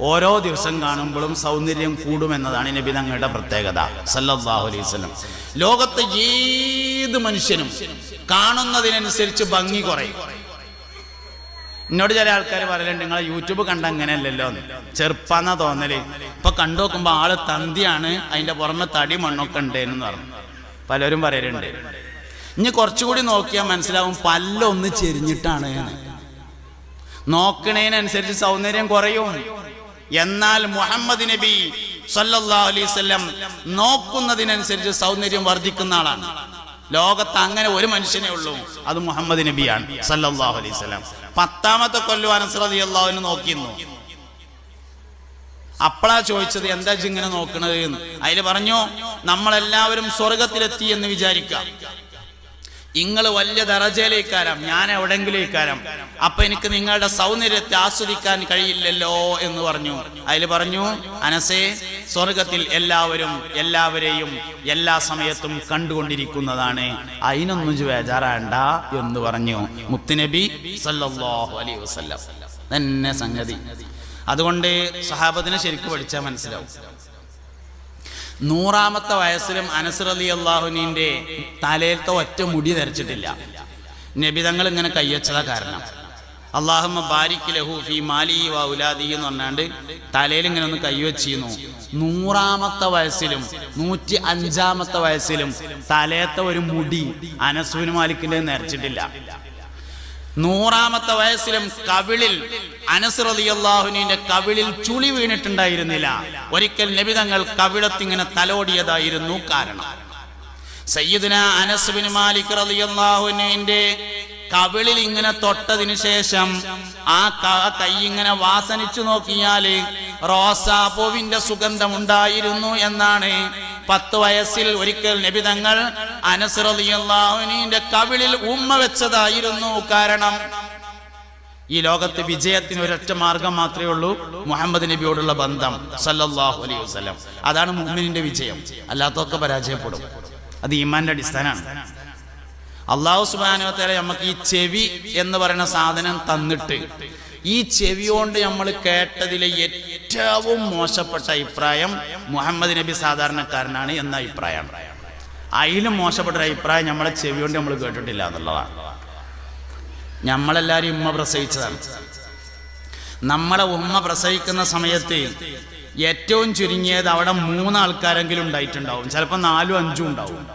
ഓരോ ദിവസം കാണുമ്പോഴും സൗന്ദര്യം കൂടുമെന്നതാണ് നബി തങ്ങളുടെ പ്രത്യേകത. സല്ലാഹു അലൈഹി വസല്ലം. ലോകത്തെ ഏത് മനുഷ്യനും കാണുന്നതിനനുസരിച്ച് ഭംഗി കുറയും. എന്നോട് ചില ആൾക്കാർ പറയലുണ്ട് നിങ്ങൾ യൂട്യൂബ് കണ്ട അങ്ങനെയല്ലല്ലോ ചെറുപ്പാന്നാ തോന്നൽ. ഇപ്പൊ കണ്ടു നോക്കുമ്പോ ആൾ തന്തിയാണ് അതിന്റെ പുറമെ തടി മണ്ണൊക്കെ ഉണ്ടെന്ന് പറഞ്ഞു. പലരും പറയലുണ്ട്. ഇനി കുറച്ചുകൂടി നോക്കിയാൽ മനസ്സിലാവും പല്ലൊന്ന് ചെരിഞ്ഞിട്ടാണ് നോക്കണേനനുസരിച്ച് സൗന്ദര്യം കുറയും. എന്നാൽ മുഹമ്മദ് നബി സല്ലല്ലാഹു അലൈഹി നോക്കുന്നതിനനുസരിച്ച് സൗന്ദര്യം വർദ്ധിക്കുന്ന ആളാണ്. ലോകത്ത് അങ്ങനെ ഒരു മനുഷ്യനെ ഉള്ളൂ. അത് മുഹമ്മദ് നബിയാണ് സല്ലല്ലാഹു അലൈഹി പത്താമത്തെ കൊല്ലം അനസ് റളിയല്ലാഹുവിനെ നോക്കിയിരുന്നു. അപ്പളാ ചോദിച്ചത് എന്താ ഇങ്ങനെ നോക്കണത്? എന്ന്. അതിൽ പറഞ്ഞു നമ്മളെല്ലാവരും സ്വർഗത്തിലെത്തി എന്ന് വിചാരിക്കാം. നിങ്ങൾ വലിയ ദറജയിലേക്കാരം ഞാൻ എവിടെങ്കിലേക്കാരം അപ്പൊ എനിക്ക് നിങ്ങളുടെ സൗന്ദര്യത്തെ ആസ്വദിക്കാൻ കഴിയില്ലല്ലോ എന്ന് പറഞ്ഞു. അതിൽ പറഞ്ഞു അനസേ സ്വർഗത്തിൽ എല്ലാവരും എല്ലാവരെയും എല്ലാ സമയത്തും കണ്ടുകൊണ്ടിരിക്കുന്നതാണ്. അതിനൊന്നും ബേജാറാണ്ട എന്ന് പറഞ്ഞു. മുത്തുനബി സല്ലല്ലാഹു അലൈഹി വസല്ലം. തന്നെ സംഗതി. അതുകൊണ്ട് സഹാബത്തിനെ ശരിക്കും പഠിച്ചാൽ മനസ്സിലാവും. നൂറാമത്തെ വയസ്സിലും അനസർ അലി അള്ളാഹുനീന്റെ തലയിലത്തെ ഒറ്റ മുടി ധരിച്ചിട്ടില്ല. നബി തങ്ങൾ ഇങ്ങനെ കയ്യച്ചതാ കാരണം. അള്ളാഹുമ്മ ബാരിക് ലഹു ഫി മാലി വ എന്ന് പറഞ്ഞാണ്ട് തലയിൽ ഇങ്ങനെ ഒന്ന് കൈവച്ചിരുന്നു. നൂറാമത്തെ വയസ്സിലും നൂറ്റി അഞ്ചാമത്തെ വയസ്സിലും തലയത്തെ ഒരു മുടി അനസുവിന് മാലിക്കിന്റെ നരച്ചിട്ടില്ല നൂറാമത്തെ വയസ്സിലും കവിളിൽ അനസ്രതിയല്ലാഹുവിന്റെ കവിളിൽ ചുളി വീണിട്ടുണ്ടായിരുന്നില്ല. ഒരിക്കൽ നബിതങ്ങൾ കവിളത്തിങ്ങനെ തലോടിയതായിരുന്നു കാരണം. സയ്യിദിന അനസ് ബിൻ മാലിക് റളിയല്ലാഹുവിന്റെ കവിളിൽ ഇങ്ങനെ തൊട്ടതിനു ശേഷം ആ ക- ഇങ്ങനെ വാസനിച്ചു നോക്കിയാൽ റോസാപ്പൂവിന്റെ സുഗന്ധം ഉണ്ടായിരുന്നു എന്നാണ് പത്ത് വയസ്സിൽ ഒരിക്കൽ നബിതങ്ങൾ അനസ് റളിയല്ലാഹുവിന്റെ കവിളിൽ ഉമ്മ വെച്ചതായിരുന്നു കാരണം ഈ ലോകത്ത് വിജയത്തിന് ഒരൊറ്റ മാർഗം മാത്രമേ ഉള്ളൂ മുഹമ്മദ് നബിയോടുള്ള ബന്ധം സല്ലല്ലാഹു അലൈഹി വസല്ലം. അതാണ് മുഹമ്മിനിന്റെ വിജയം. അല്ലാത്തൊക്കെ പരാജയപ്പെടും. അത് ഈമാന്റെ അടിസ്ഥാനമാണ് അള്ളാഹു സുബാനുവത്തേല നമുക്ക് ഈ ചെവി എന്ന് പറയുന്ന സാധനം തന്നിട്ട് ഈ ചെവി കൊണ്ട് നമ്മൾ കേട്ടതിലെ ഏറ്റവും മോശപ്പെട്ട അഭിപ്രായം മുഹമ്മദ് നബി സാധാരണക്കാരനാണ് എന്ന അഭിപ്രായമാണ്. അതിലും മോശപ്പെട്ട ഒരു അഭിപ്രായം നമ്മളെ ചെവി കൊണ്ട് നമ്മൾ കേട്ടിട്ടില്ല എന്നുള്ളതാണ്. നമ്മളെല്ലാവരും ഉമ്മ പ്രസവിച്ചതാണ്. നമ്മളെ ഉമ്മ പ്രസവിക്കുന്ന സമയത്ത് ഏറ്റവും ചുരുങ്ങിയത് അവിടെ മൂന്ന് ആൾക്കാരെങ്കിലും ഉണ്ടായിട്ടുണ്ടാവും. ചിലപ്പോൾ നാലും അഞ്ചും ഉണ്ടാവും.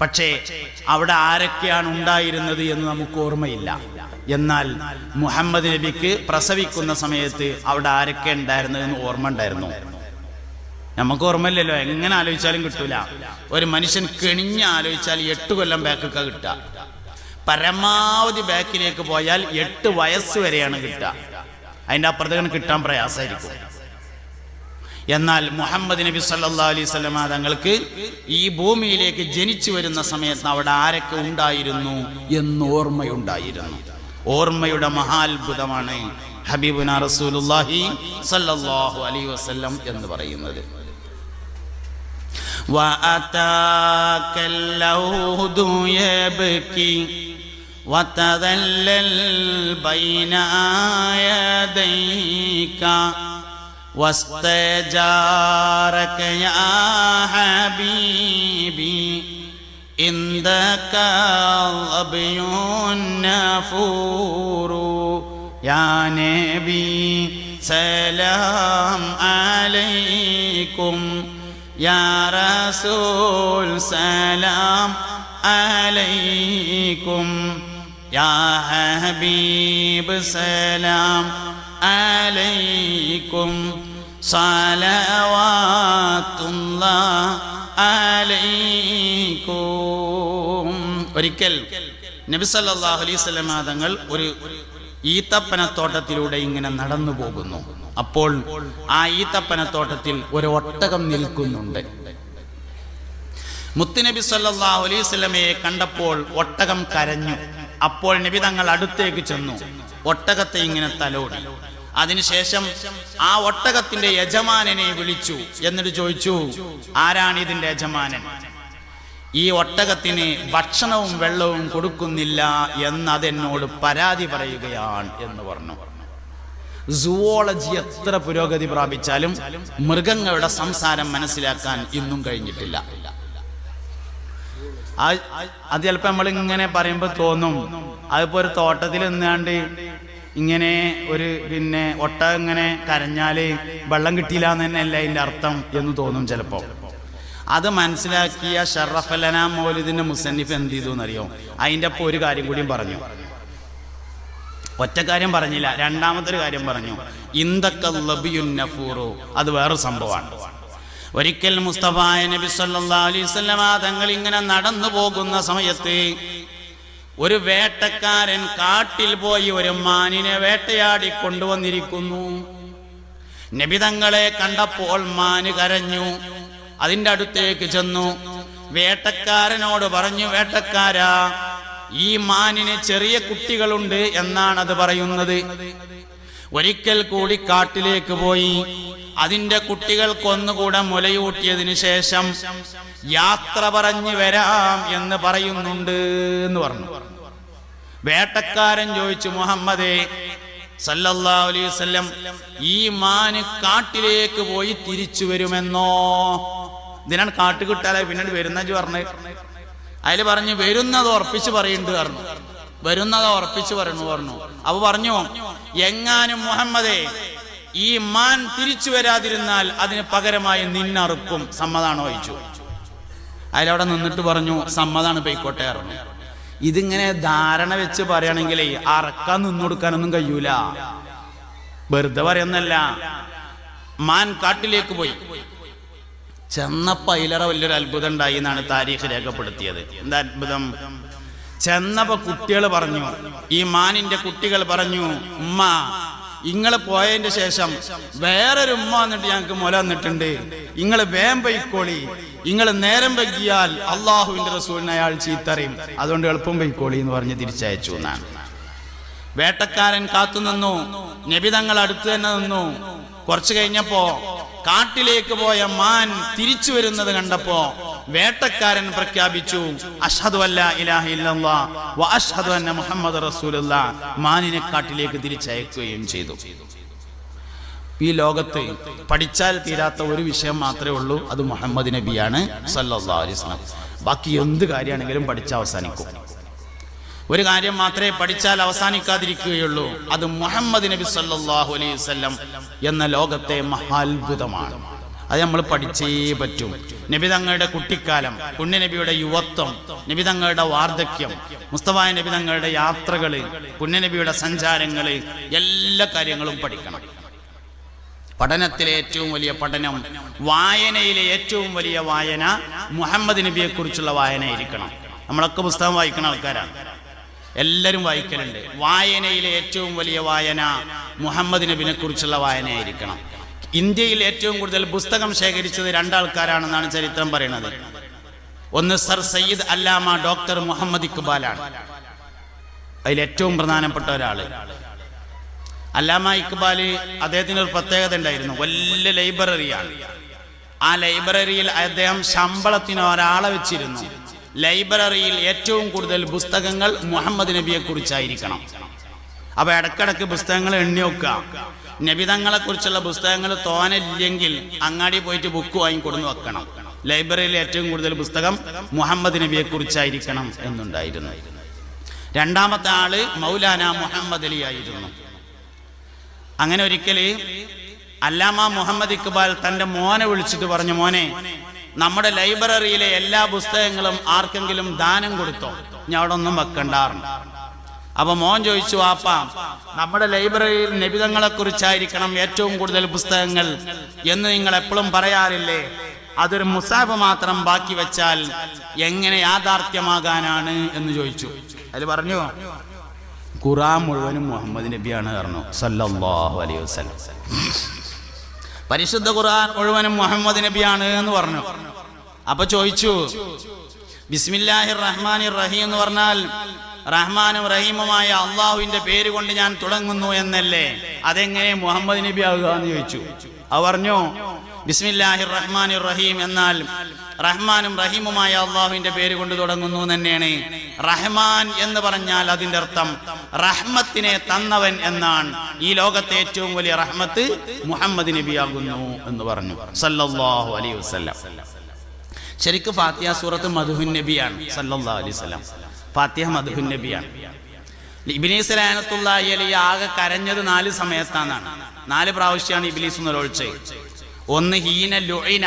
പക്ഷേ അവിടെ ആരൊക്കെയാണ് ഉണ്ടായിരുന്നത് എന്ന് നമുക്ക് ഓർമ്മയില്ല. എന്നാൽ മുഹമ്മദ് നബിക്ക് പ്രസവിക്കുന്ന സമയത്ത് അവിടെ ആരൊക്കെ ഉണ്ടായിരുന്നത് എന്ന് ഓർമ്മ ഉണ്ടായിരുന്നു. നമുക്ക് ഓർമ്മയില്ലല്ലോ എങ്ങനെ ആലോചിച്ചാലും കിട്ടൂല. ഒരു മനുഷ്യൻ കെണിഞ്ഞ് ആലോചിച്ചാൽ എട്ട് കൊല്ലം ബാക്കൊക്കെ കിട്ടുക. പരമാവധി ബാക്കിലേക്ക് പോയാൽ എട്ട് വയസ്സ് വരെയാണ് കിട്ടുക. അതിന്റെ അപ്പുറത്തേക്ക് കിട്ടാൻ പ്രയാസമായിരിക്കും. എന്നാൽ മുഹമ്മദ് നബി സല്ലാ അലൈഹി സ്വലമ തങ്ങൾക്ക് ഈ ഭൂമിയിലേക്ക് ജനിച്ചു വരുന്ന സമയത്ത് അവിടെ ആരൊക്കെ ഉണ്ടായിരുന്നു എന്ന് ഓർമ്മയുണ്ടായിരുന്നു. ഓർമ്മയുടെ മഹാത്ഭുതമാണ് ഹബീബുന റസൂലുല്ലാഹി സല്ലല്ലാഹു അലൈഹി വസല്ലം എന്ന് പറയുന്നത്. وأتاك اللوذ يبكي وتذلل بين يديك واستجارك يا حبيبي عندك الظبي النفور يا نبي سلام عليكم يا رسول سلام عليكم يا حبيب سلام عليكم صلوات الله عليكم ഒരിക്കൽ നബി സല്ലല്ലാഹു അലൈഹി വസല്ലമ തങ്ങൾ ഒരു ഈത്തപ്പനത്തോട്ടത്തിലൂടെ ഇങ്ങനെ നടന്നു പോകുന്നു. അപ്പോൾ ആ ഈത്തപ്പനത്തോട്ടത്തിൽ ഒരു ഒട്ടകം നിൽക്കുന്നുണ്ട്. മുത്തുനബി സല്ലാ അലൈസ്മയെ കണ്ടപ്പോൾ ഒട്ടകം കരഞ്ഞു. അപ്പോൾ നബി തങ്ങൾ അടുത്തേക്ക് ചെന്നു. ഒട്ടകത്തെ ഇങ്ങനെ തലോടി. അതിനുശേഷം ആ ഒട്ടകത്തിന്റെ യജമാനനെ വിളിച്ചു. എന്നിട്ട് ചോദിച്ചു ആരാണ് ഇതിന്റെ യജമാനൻ? ഈ ഒട്ടകത്തിന് ഭക്ഷണവും വെള്ളവും കൊടുക്കുന്നില്ല എന്നതെന്നോട് പരാതി പറയുകയാണ് എന്ന് പറഞ്ഞു. സുവോളജി എത്ര പുരോഗതി പ്രാപിച്ചാലും മൃഗങ്ങളുടെ സംസാരം മനസ്സിലാക്കാൻ ഇന്നും കഴിഞ്ഞിട്ടില്ല. അത് ചിലപ്പോൾ നമ്മൾ ഇങ്ങനെ പറയുമ്പോൾ തോന്നും. അതിപ്പോ ഒരു തോട്ടത്തിൽ നിന്നാണ്ട് ഇങ്ങനെ ഒരു പിന്നെ ഒട്ട ഇങ്ങനെ കരഞ്ഞാൽ വെള്ളം കിട്ടിയില്ല എന്ന് തന്നെയല്ല അതിന്റെ അർത്ഥം എന്ന് തോന്നും ചിലപ്പോ. അത് മനസ്സിലാക്കിയ ഷറഫലന മൗലിദിന്റെ മുസന്നിഫ് എന്ത് ചെയ്തു എന്നറിയോ? അതിന്റെ ഒപ്പം ഒരു കാര്യം കൂടിയും പറഞ്ഞു. ഒറ്റ കാര്യം പറഞ്ഞില്ല രണ്ടാമത്തെ ഒരു കാര്യം പറഞ്ഞു. ഇന്ദക്കല്ലബിയുൻ നഫൂറു. അത് വേറെ സംഭവമാണ്. ഒരിക്കൽ മുസ്തഫായ നബി സല്ലാ അലൈഹി വസല്ലമ തങ്ങൾ ഇങ്ങനെ നടന്നു പോകുന്ന സമയത്ത് ഒരു വേട്ടക്കാരൻ കാട്ടിൽ പോയി ഒരു മാനിനെ വേട്ടയാടി കൊണ്ടുവന്നിരിക്കുന്നു. നബി തങ്ങളെ കണ്ടപ്പോൾ മാന് കരഞ്ഞു. അതിന്റെ അടുത്തേക്ക് ചെന്നു. വേട്ടക്കാരനോട് പറഞ്ഞു വേട്ടക്കാരാ ഈ മാനിന് ചെറിയ കുട്ടികളുണ്ട് എന്നാണ് അത് പറയുന്നത്. ഒരിക്കൽ കൂടി കാട്ടിലേക്ക് പോയി. അതിന്റെ കുട്ടികൾക്കൊന്നുകൂടെ മുലയൂട്ടിയതിനു ശേഷം യാത്ര പറഞ്ഞു വരാം എന്ന് പറയുന്നുണ്ട് എന്ന് പറഞ്ഞു. വേട്ടക്കാരൻ ചോദിച്ചു മുഹമ്മദേ സല്ലല്ലാഹു അലൈഹി വസല്ലം ഈ മാന് കാട്ടിലേക്ക് പോയി തിരിച്ചു വരുമെന്നോ? ഇതിനാണ് കാട്ട് പിന്നീട് വരുന്ന പറഞ്ഞു. അതിൽ പറഞ്ഞു വരുന്നത് ഉറപ്പിച്ച് പറയുന്നുണ്ട് പറഞ്ഞു. വരുന്നത് ഉറപ്പിച്ച് പറയുന്നു പറഞ്ഞു. അപ്പൊ പറഞ്ഞു എങ്ങാനും മുഹമ്മദേ ഈ മാൻ തിരിച്ചു വരാതിരുന്നാൽ അതിന് പകരമായി നിന്നറുക്കും സമ്മതാണോ? വഹിച്ചു അതിലവിടെ നിന്നിട്ട് പറഞ്ഞു സമ്മതാണ് പൈക്കോട്ടെ പറഞ്ഞു. ഇതിങ്ങനെ ധാരണ വെച്ച് പറയുകയാണെങ്കിലേ അറക്കാൻ നിന്നു കൊടുക്കാനൊന്നും കഴിയൂല. വെറുതെ പറയുന്നല്ല മാൻ കാട്ടിലേക്ക് പോയി. ചെന്നപ്പോ അതിലേറെ വലിയൊരു അത്ഭുതം ഉണ്ടായി എന്നാണ് താരീഖ് രേഖപ്പെടുത്തിയത്. എന്താ അത്ഭുതം? ചെന്നപ്പോൾ കുട്ടികൾ പറഞ്ഞു ഈ മാനിന്റെ കുട്ടികൾ പറഞ്ഞു ഉമ്മ ഇങ്ങൾ പോയതിന്റെ ശേഷം വേറൊരു ഉമ്മ വന്നിട്ട് ഞങ്ങൾക്ക് മുല വന്നിട്ടുണ്ട് ഇങ്ങൾ വേം പൊയ്ക്കോളി. ഇങ്ങൾ നേരം വൈകിയാൽ അള്ളാഹുവിന്റെ റസൂലിനെ അയാൾ ചീത്തറിയും. അതുകൊണ്ട് എളുപ്പം പൊയ്ക്കോളി എന്ന് പറഞ്ഞ് തിരിച്ചയച്ചു എന്നാണ്. വേട്ടക്കാരൻ കാത്തുനിന്നു നബി തങ്ങൾ അടുത്ത് തന്നെ നിന്നു. കുറച്ചു കഴിഞ്ഞപ്പോ കാട്ടിലേക്ക് പോയ മാൻ തിരിച്ചു വരുന്നത് കണ്ടപ്പോ വേട്ടക്കാരൻ പ്രഖ്യാപിച്ചു അഷ്ഹദു വ അഷ്ഹദു അന്ന മുഹമ്മദ് മാനിനെ കാട്ടിലേക്ക് തിരിച്ചയക്കുകയും ചെയ്തു. ഈ ലോകത്ത് പഠിച്ചാൽ തീരാത്ത ഒരു വിഷയം മാത്രമേ ഉള്ളൂ. അത് മുഹമ്മദ് നബിയാണ് സല്ലല്ലാഹു അലൈഹി വസല്ലം. ബാക്കി എന്ത് കാര്യമാണെങ്കിലും പഠിച്ച് അവസാനിക്കും. ഒരു കാര്യം മാത്രമേ പഠിച്ചാൽ അവസാനിക്കാതിരിക്കുകയുള്ളൂ. അത് മുഹമ്മദ് നബി സല്ലാഹു അലൈഹി വസല്ലം എന്ന ലോകത്തെ മഹാത്ഭുതമാണ്. അത് നമ്മൾ പഠിച്ചേ പറ്റും. നബി തങ്ങളുടെ കുട്ടിക്കാലം പുണ്യനബിയുടെ യുവത്വം നബി തങ്ങളുടെ വാർദ്ധക്യം മുസ്തഫായ നബി യാത്രകൾ പുണ്യനബിയുടെ സഞ്ചാരങ്ങൾ എല്ലാ കാര്യങ്ങളും പഠിക്കണം. പഠനത്തിലെ ഏറ്റവും വലിയ പഠനം വായനയിലെ ഏറ്റവും വലിയ വായന മുഹമ്മദ് നബിയെ കുറിച്ചുള്ള വായനയായിരിക്കണം. നമ്മളൊക്കെ പുസ്തകം വായിക്കുന്ന ആൾക്കാരാണ്. എല്ലാവരും വായിക്കലുണ്ട്. വായനയിലെ ഏറ്റവും വലിയ വായന മുഹമ്മദ് നബിനെ കുറിച്ചുള്ള വായനയായിരിക്കണം. ഇന്ത്യയിൽ ഏറ്റവും കൂടുതൽ പുസ്തകം ശേഖരിച്ചത് രണ്ടാൾക്കാരാണെന്നാണ് ചരിത്രം പറയുന്നത്. ഒന്ന് സർ സയ്യിദ് അല്ലാമ ഡോക്ടർ മുഹമ്മദ് ഇക്ബാലാണ്. അതിൽ ഏറ്റവും പ്രധാനപ്പെട്ട ഒരാൾ. അല്ലാമ ഇക്ബാൽ അദ്ദേഹത്തിന് ഒരു പ്രത്യേകത ഉണ്ടായിരുന്നു. വലിയ ലൈബ്രറിയാണ്. ആ ലൈബ്രറിയിൽ അദ്ദേഹം ശമ്പളത്തിന് ഒരാളെ വെച്ചിരുന്നു. ലൈബ്രറിയിൽ ഏറ്റവും കൂടുതൽ പുസ്തകങ്ങൾ മുഹമ്മദ് നബിയെ കുറിച്ചായിരിക്കണം. അപ്പൊ ഇടക്കിടക്ക് പുസ്തകങ്ങൾ എണ്ണി വെക്കുക. നബിതങ്ങളെ കുറിച്ചുള്ള പുസ്തകങ്ങൾ തോന്നില്ലെങ്കിൽ അങ്ങാടി പോയിട്ട് ബുക്ക് വാങ്ങി കൊടുന്ന് വെക്കണം. ലൈബ്രറിയിൽ ഏറ്റവും കൂടുതൽ പുസ്തകം മുഹമ്മദ് നബിയെ കുറിച്ചായിരിക്കണം എന്നുണ്ടായിരുന്നു. രണ്ടാമത്തെ ആൾ മൗലാന മുഹമ്മദ് അലി ആയിരുന്നു. അങ്ങനെ ഒരിക്കൽ അല്ലാമ മുഹമ്മദ് ഇക്ബാൽ തന്റെ മോനെ വിളിച്ചിട്ട് പറഞ്ഞു മോനെ നമ്മുടെ ലൈബ്രറിയിലെ എല്ലാ പുസ്തകങ്ങളും ആർക്കെങ്കിലും ദാനം കൊടുത്തോ? ഞാൻ അവിടെ ഒന്നും വെക്കണ്ടാറുണ്ട്. അപ്പൊ മോൻ ചോദിച്ചു ആപ്പാ നമ്മുടെ ലൈബ്രറിയിൽ നിബിതങ്ങളെ കുറിച്ചായിരിക്കണം ഏറ്റവും കൂടുതൽ പുസ്തകങ്ങൾ എന്ന് നിങ്ങൾ എപ്പോഴും പറയാറില്ലേ? അതൊരു മുസാബ് മാത്രം ബാക്കി വെച്ചാൽ എങ്ങനെ യാഥാർത്ഥ്യമാകാനാണ്? എന്ന് ചോദിച്ചു. അതിൽ പറഞ്ഞു ഖുറാൻ മുഴുവനും മുഹമ്മദ് നബിയാണ് പറഞ്ഞു. സല്ലാഹു അലൈഹി വസല്ലം. പരിശുദ്ധ ഖുർആൻ മുഴുവനും മുഹമ്മദ് നബിയാണ് എന്ന് പറഞ്ഞു. അപ്പൊ ചോദിച്ചു ബിസ്മില്ലാഹിർ റഹ്മാനിർ റഹീം എന്ന് പറഞ്ഞാൽ റഹ്മാനും റഹീമുമായ അള്ളാഹുവിന്റെ പേര് കൊണ്ട് ഞാൻ തുടങ്ങുന്നു എന്നല്ലേ? അതെങ്ങനെ മുഹമ്മദ് നബി ആകുക എന്ന് ചോദിച്ചു. അവർ പറഞ്ഞു ബിസ്മില്ലാഹിർ റഹ്മാനിർ റഹീം എന്നാൽ റഹ്മാനും റഹീമുമായ അള്ളാഹുവിന്റെ പേര് കൊണ്ട് തുടങ്ങുന്നു തന്നെയാണ്. റഹ്മാൻ എന്ന് പറഞ്ഞാൽ അതിന്റെ അർത്ഥം റഹ്മത്തിനെ തന്നവൻ എന്നാണ്. ഈ ലോകത്തെ ഏറ്റവും വലിയ റഹ്മത്ത് മുഹമ്മദ് നബിയാകുന്നു എന്ന് പറഞ്ഞു. സല്ലല്ലാഹു അലൈഹി വസല്ലം. ശരിക്കും ഫാത്തിഹ സൂറത്ത് മധുഹുൻ നബിയാണ്. സല്ലല്ലാഹു അലൈഹി വസല്ലം. ഫാത്തിഹ മധുഹുൻ നബിയാണ്. ഇബിലീസ് ലാനത്തുള്ള ആകെ കരഞ്ഞത് നാല് സമയത്താണ് നാല് പ്രാവശ്യമാണ് ഇബിലീസ് നിലൊഴിച്ചത് ഒന്ന് ഹീന ലുഇന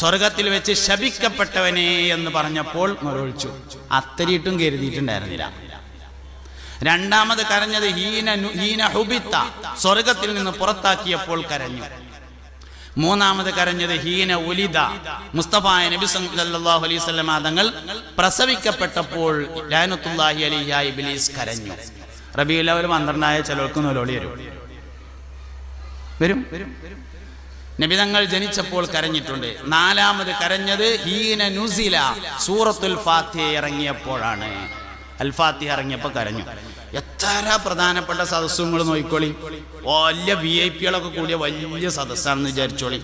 സ്വർഗത്തിൽ വെച്ച് ശപിക്കപ്പെട്ടവനെ എന്ന് പറഞ്ഞപ്പോൾ നിലൊഴിച്ചു അത്തരിയിട്ടും കരുതിയിട്ടുണ്ടായിരുന്നില്ല. രണ്ടാമത് കരഞ്ഞത് ഹീന ഹീന ഹുബിത്ത സ്വർഗത്തിൽ നിന്ന് പുറത്താക്കിയപ്പോൾ കരഞ്ഞു. മൂന്നാമത് കരഞ്ഞത് ഹീന ഉലിദ മുസ്തഫായ നബി സല്ലല്ലാഹു അലൈഹി വസല്ലം തങ്ങൾ പ്രസവിക്കപ്പെട്ടപ്പോൾ ലാനത്തുല്ലാഹി അലിയ ഇബ്ലീസ് കരഞ്ഞു. റബീഉൽ അവൽ പന്ത്രണ്ടായ ചിലർക്ക് നൊലോളി വരും. വരും? നബി തങ്ങൾ ജനിച്ചപ്പോൾ കരഞ്ഞിട്ടുണ്ട്. നാലാമത് കരഞ്ഞത് ഹീന നുസില സൂറത്തുൽ ഫാത്തിഹ ഇറങ്ങിയപ്പോഴാണ്. അൽ ഫാത്തിഹ ഇറങ്ങിയപ്പോൾ കരഞ്ഞു. എത്ര പ്രധാനപ്പെട്ട സദസ്സുകൾ നോക്കിക്കോളി. വലിയ വി ഐ പികളൊക്കെ കൂടിയ വലിയ സദസ്സാണെന്ന് വിചാരിച്ചോളി.